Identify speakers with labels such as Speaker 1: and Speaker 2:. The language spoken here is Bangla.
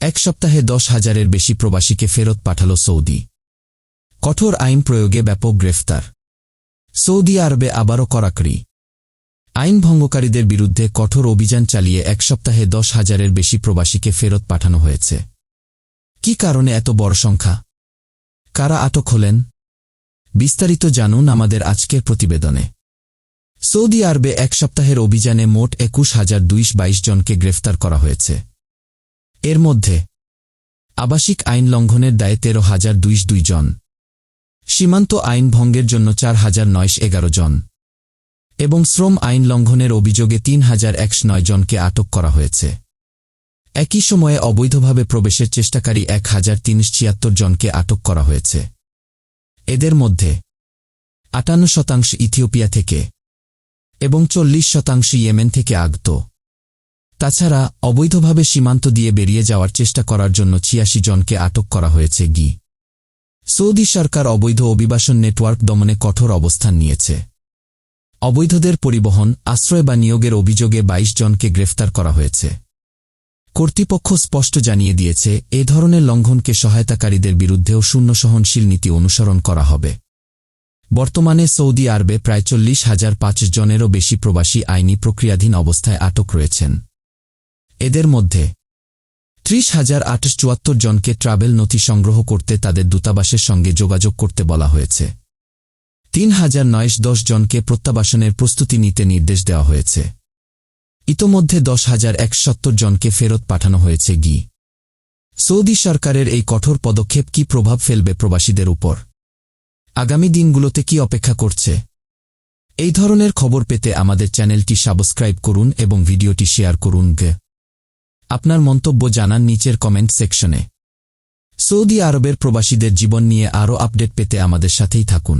Speaker 1: এক সপ্তাহে দশ হাজারের বেশি প্রবাসীকে ফেরত পাঠাল সৌদি। কঠোর আইন প্রয়োগে ব্যাপক গ্রেফতার। সৌদি আরবে আবারও কড়াকড়ি। আইন ভঙ্গকারীদের বিরুদ্ধে কঠোর অভিযান চালিয়ে এক সপ্তাহে দশ হাজারের বেশি প্রবাসীকে ফেরত পাঠানো হয়েছে। কি কারণে এত বড় সংখ্যা? কারা আটক হলেন? বিস্তারিত জানুন আমাদের আজকের প্রতিবেদনে। সৌদি আরবে এক সপ্তাহের অভিযানে মোট একুশ হাজার দুইশ বাইশ জনকে গ্রেফতার করা হয়েছে। এর মধ্যে আবাসিক আইন লঙ্ঘনের দায়ে তেরো হাজার দুইশ দুই জন, সীমান্ত আইন ভঙ্গের জন্য চার হাজার নয়শ এগারো জন এবং শ্রম আইন লঙ্ঘনের অভিযোগে তিন হাজার একশ নয় জনকে আটক করা হয়েছে। একই সময়ে অবৈধভাবে প্রবেশের চেষ্টাকারী এক হাজার তিনশ ছিয়াত্তর জনকে আটক করা হয়েছে। এদের মধ্যে আটান্ন শতাংশ ইথিওপিয়া থেকে এবং চল্লিশ শতাংশ ইয়েমেন থেকে আগত। তাছাড়া অবৈধভাবে সীমান্ত দিয়ে বেরিয়ে যাওয়ার চেষ্টা করার জন্য ছিয়াশি জনকে আটক করা হয়েছে গি। সৌদি সরকার অবৈধ অভিবাসন নেটওয়ার্ক দমনে কঠোর অবস্থান নিয়েছে। অবৈধদের পরিবহন, আশ্রয় বা নিয়োগের অভিযোগে ২২ জনকে গ্রেফতার করা হয়েছে। কর্তৃপক্ষ স্পষ্ট জানিয়ে দিয়েছে, এ ধরনের লঙ্ঘনকে সহায়তাকারীদের বিরুদ্ধেও শূন্য সহনশীল নীতি অনুসরণ করা হবে। বর্তমানে সৌদি আরবে প্রায় চল্লিশ হাজার পাঁচ জনেরও বেশি প্রবাসী আইনি প্রক্রিয়াধীন অবস্থায় আটক রয়েছেন। এদের মধ্যে ত্রিশ হাজার আটশ চুয়াত্তর জনকে ট্রাভেল নথি সংগ্রহ করতে তাদের দূতাবাসের সঙ্গে যোগাযোগ করতে বলা হয়েছে। তিন হাজার নয়শ দশ জনকে প্রত্যাবাসনের প্রস্তুতি নিতে নির্দেশ দেওয়া হয়েছে। ইতোমধ্যে দশ হাজার একসত্তর জনকে ফেরত পাঠানো হয়েছে গি। সৌদি সরকারের এই কঠোর পদক্ষেপ কি প্রভাব ফেলবে প্রবাসীদের উপর? আগামী দিনগুলোতে কি অপেক্ষা করছে? এই ধরনের খবর পেতে আমাদের চ্যানেলটি সাবস্ক্রাইব করুন এবং ভিডিওটি শেয়ার করুন গে। আপনার মন্তব্য জানান নিচের কমেন্ট সেকশনে সৌদি আরবের প্রবাসীদের জীবন নিয়ে আরও আপডেট পেতে আমাদের সাথেই থাকুন।